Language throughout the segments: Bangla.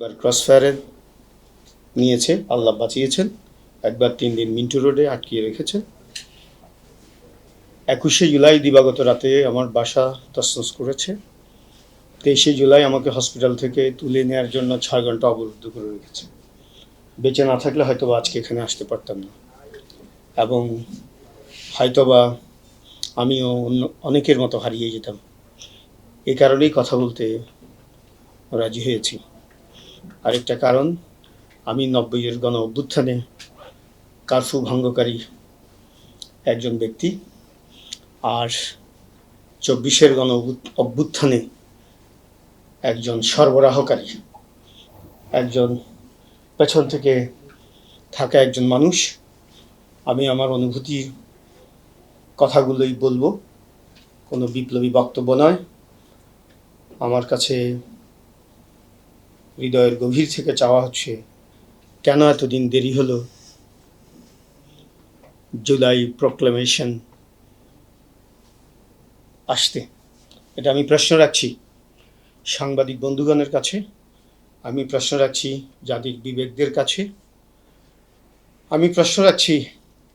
একবার ক্রসফায়ারে নিয়েছে, আল্লাহ বাঁচিয়েছেন। একবার তিন দিন মিন্টু রোডে আটকিয়ে রেখেছেন। একুশে জুলাই দিবাগত রাতে আমার বাসা তসনস করেছে। তেইশে জুলাই আমাকে হসপিটাল থেকে তুলে নেওয়ার জন্য ছয় ঘণ্টা অবরুদ্ধ করে রেখেছে। বেঁচে না থাকলে হয়তো বা আজকে এখানে আসতে পারতাম না। এবং হয়তোবা আমিও অন্য অনেকের মতো হারিয়ে যেতাম। এ কারণেই কথা বলতে রাজি হয়েছি। আরেকটা কারণ, আমি নব্বইয়ের গণ অভ্যুত্থানে কারফু ভঙ্গকারী একজন ব্যক্তি। আর চব্বিশের গণ অভ্যুত্থানে একজন সরবরাহকারী, একজন পেছন থেকে থাকা একজন মানুষ। আমি আমার অনুভূতির কথাগুলোই বলব, কোনো বিপ্লবী বক্তব্য নয়। আমার কাছে হৃদয়ের গভীর থেকে চাওয়া হচ্ছে, কেন এতদিন দেরি হলো? জুলাই প্রোক্লেমেশন আসতে। এটা আমি প্রশ্ন রাখছি সাংবাদিক বন্ধুগণের কাছে, আমি প্রশ্ন রাখছি জাতির বিবেকদের কাছে, আমি প্রশ্ন রাখছি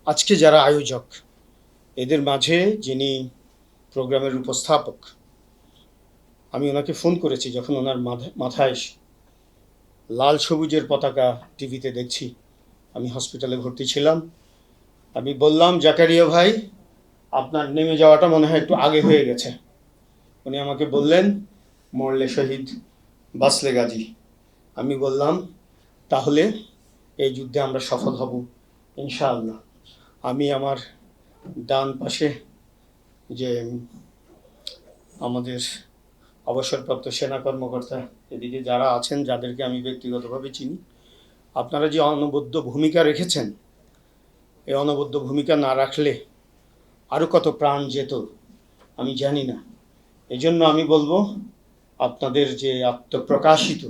আজকে যারা আয়োজক, এদের মাঝে যিনি প্রোগ্রামের উপস্থাপক, আমি ওনাকে ফোন করেছি যখন ওনার মাথা- মাথায় লাল সবুজের পতাকা টিভিতে দেখছি। আমি হসপিটালে ভর্তি ছিলাম। আমি বললাম জাকারিয়া ভাই, আপনার নেমে যাওয়াটা মনে হয় একটু আগে হয়ে গেছে। উনি আমাকে বললেন, মরলে শহীদ বাসলে গাজী। আমি বললাম, তাহলে এই যুদ্ধে আমরা সফল হব, ইনশাআল্লাহ। আমি আমার ডান পাশে যে আমাদের অবসরপ্রাপ্ত সেনা কর্মকর্তা, এদিকে যারা আছেন, যাদেরকে আমি ব্যক্তিগতভাবে চিনি, আপনারা যে অনবদ্য ভূমিকা রেখেছেন, এই অনবদ্য ভূমিকা না রাখলে আরও কত প্রাণ যেত, আমি জানি না। এজন্য আমি বলব, আপনাদের যে আত্মপ্রকাশিত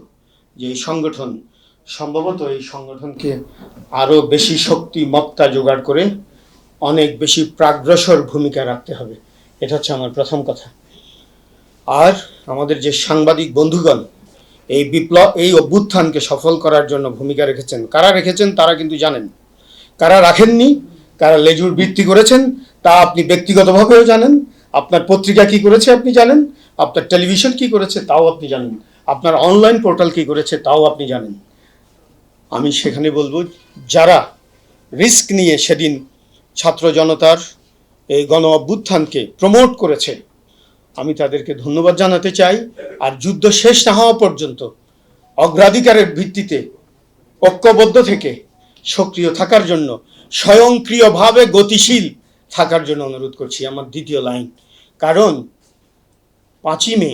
যে সংগঠন, সম্ভবত এই সংগঠনকে আরও বেশি শক্তি মত্তা জোগাড় করে অনেক বেশি প্রাগ্রসর ভূমিকা রাখতে হবে। এটা হচ্ছে আমার প্রথম কথা। আর আমাদের যে সাংবাদিক বন্ধুগণ, এই বিপ্লব, এই অভ্যুত্থানকে সফল করার জন্য ভূমিকা রেখেছেন। কারা রেখেছেন তারা কিন্তু জানেন। কারা রাখেননি, কারা লেজুর বৃত্তি করেছেন, তা আপনি ব্যক্তিগতভাবেও জানেন। আপনার পত্রিকা কি করেছে আপনি জানেন। আপনার টেলিভিশন কি করেছে তাও আপনি জানেন। আপনার অনলাইন পোর্টাল কি করেছে তাও আপনি জানেন। আমি সেখানে বলব, যারা রিস্ক নিয়ে সেদিন ছাত্র জনতার এই গণ অভ্যুত্থানকে প্রমোট করেছে আমি তাদেরকে ধন্যবাদ জানাতে চাই। আর যুদ্ধ শেষ না হওয়া পর্যন্ত অগ্রাধিকারের ভিত্তিতে ঐক্যবদ্ধ থেকে সক্রিয় থাকার জন্য, স্বয়ংক্রিয়ভাবে গতিশীল থাকার জন্য অনুরোধ করছি আমার দ্বিতীয় লাইন। কারণ পাঁচই মে,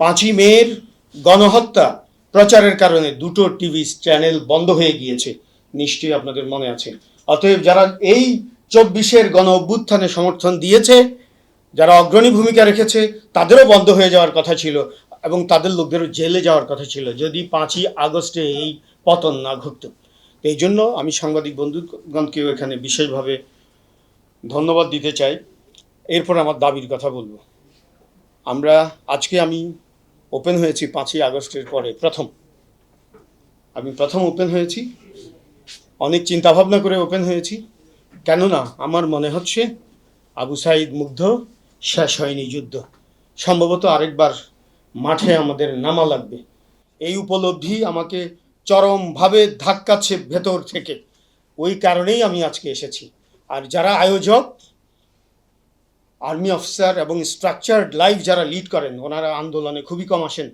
পাঁচই মেয়ের গণহত্যা প্রচারের কারণে দুটো টিভি চ্যানেল বন্ধ হয়ে গিয়েছে। নিশ্চয়ই আপনাদের মনে আছে। অতএব যারা এই চব্বিশের গণ অভ্যুত্থানে সমর্থন দিয়েছে যারা অগ্রণী ভূমিকা রেখেছে, তাদেরও বন্ধ হয়ে যাওয়ার কথা ছিল এবং তাদের লোকদেরও জেলে যাওয়ার কথা ছিল যদি পাঁচই আগস্টে এই পতন না ঘটত। এই জন্য আমি সাংবাদিক বন্ধুগণকেও এখানে বিশেষভাবে ধন্যবাদ দিতে চাই। এরপর আমার দাবির কথা বলব। আমরা আজকে আমি ওপেন হয়েছি পাঁচই আগস্টের পরে, প্রথম। আমি প্রথম ওপেন হয়েছি। অনেক চিন্তাভাবনা করে ওপেন হয়েছি। কেননা আমার মনে হচ্ছে আবু সাইদ মুগ্ধ শেষ হয়নি যুদ্ধ। সম্ভবত আরেকবার মাঠে আমাদের নামা লাগবে। এই উপলব্ধি আমাকে চরমভাবে ধাক্কাচ্ছে ভেতর থেকে। ওই কারণেই আমি আজকে এসেছি। আর যারা আয়োজক, আর্মি অফিসার এবং স্ট্রাকচার্ড লাইফ যারা লিড করেন, ওনারা আন্দোলনে খুবই কম আসেন।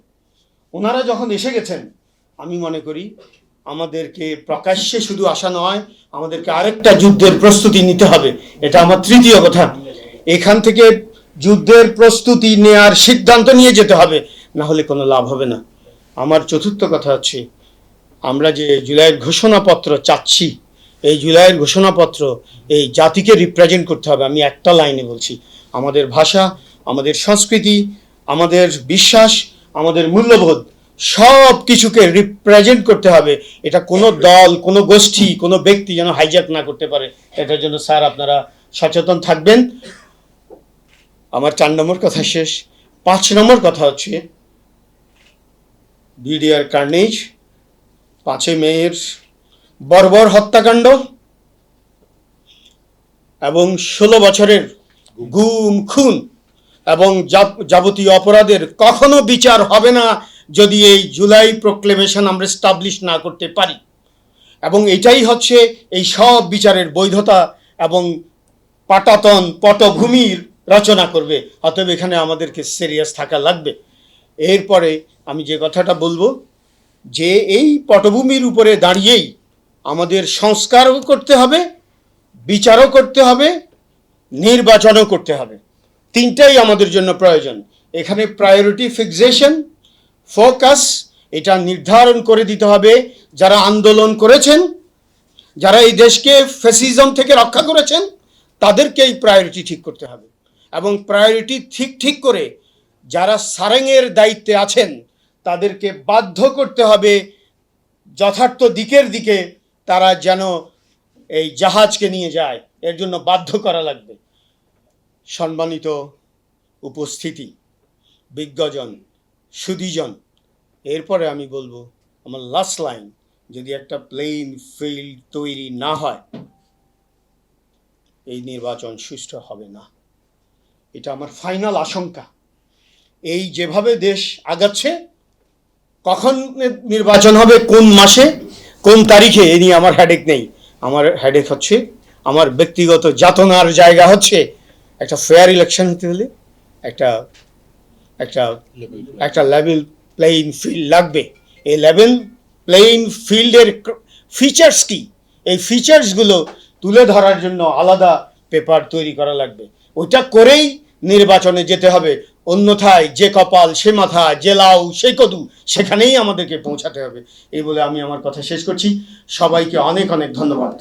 ওনারা যখন এসে গেছেন, আমি মনে করি আমাদেরকে প্রকাশ্যে শুধু আসা নয়, আমাদেরকে আরেকটা যুদ্ধের প্রস্তুতি নিতে হবে। এটা আমার তৃতীয় কথা। এখান থেকে যুদ্ধের প্রস্তুতি নেয়ার সিদ্ধান্ত নিয়ে যেতে হবে, না হলে কোনো লাভ হবে না। আমার চতুর্থ কথা হচ্ছে, আমরা যে জুলাইয়ের ঘোষণাপত্র চাচ্ছি, এই জুলাইয়ের ঘোষণাপত্র এই জাতিকে রিপ্রেজেন্ট করতে হবে, আমি একটা লাইনে বলছি। আমাদের ভাষা, আমাদের সংস্কৃতি, আমাদের বিশ্বাস, আমাদের মূল্যবোধ সব কিছুকে রিপ্রেজেন্ট করতে হবে। এটা কোনো দল, কোনো গোষ্ঠী, কোনো ব্যক্তি যেন হাইজ্যাক না করতে পারে। এটার জন্য স্যার আপনারা সচেতন থাকবেন। আমার চার নম্বর কথা শেষ। পাঁচ নম্বর কথা হচ্ছে, বিডিআর কার্নেজ, পাঁচই মেয়ের বর্বর হত্যাকাণ্ড এবং ষোলো বছরের গুম, খুন এবং যাবতীয় অপরাধের কখনো বিচার হবে না যদি এই জুলাই প্রোক্লেমেশন আমরা স্টাবলিশ না করতে পারি। এবং এটাই হচ্ছে এই সব বিচারের বৈধতা এবং পাটাতন পটভূমির রচনা করবে, অতএব এখানে আমাদেরকে সিরিয়াস থাকা লাগবে। এরপরে আমি যে কথাটা বলব, যে এই পটভূমির উপরে দাঁড়িয়েই আমাদের সংস্কারও করতে হবে, বিচারও করতে হবে, নির্বাচনও করতে হবে। তিনটাই আমাদের জন্য প্রয়োজন। এখানে প্রায়োরিটি ফিক্সেশন ফোকাস এটা নির্ধারণ করে দিতে হবে যারা আন্দোলন করেছেন, যারা এই দেশকে ফেসিজম থেকে রক্ষা করেছেন, তাদেরকে এই প্রায়োরিটি ঠিক করতে হবে। এবং প্রায়োরিটি ঠিক ঠিক করে যারা সারেংয়ের দায়িত্বে আছেন, তাদেরকে বাধ্য করতে হবে যথার্থ দিকের দিকে তারা যেন এই জাহাজকে নিয়ে যায়। এর জন্য বাধ্য করা লাগবে। সম্মানিত উপস্থিতি, বিজ্ঞজন সুদীজন এরপরে আমি বলব আমার লাস্ট লাইন যদি একটা প্লেন ফিল্ড তৈরি না হয়, এই নির্বাচন সুষ্ঠু হবে না। এটা আমার ফাইনাল আশঙ্কা। এই যেভাবে দেশ আগাচ্ছে, কখন নির্বাচন হবে, কোন মাসে, কোন তারিখে, এ নিয়ে আমার হেডেক নেই। আমার হেডেক হচ্ছে, আমার ব্যক্তিগত যাতনার জায়গা হচ্ছে একটা ফেয়ার ইলেকশন হতে হলে একটা একটা একটা লেভেল প্লেইং ফিল্ড লাগবে। এই লেভেল প্লেইং ফিল্ডের ফিচার্স কি? এই ফিচার্সগুলো তুলে ধরার জন্য আলাদা পেপার তৈরি করা লাগবে। ওইটা করেই নির্বাচনে যেতে হবে। অন্যথায় যে কপাল, সে মাথা, যে লাউ, সে কদু, সেখানেই আমাদেরকে পৌঁছাতে হবে। এই বলে আমি আমার কথা শেষ করছি। সবাইকে অনেক অনেক ধন্যবাদ।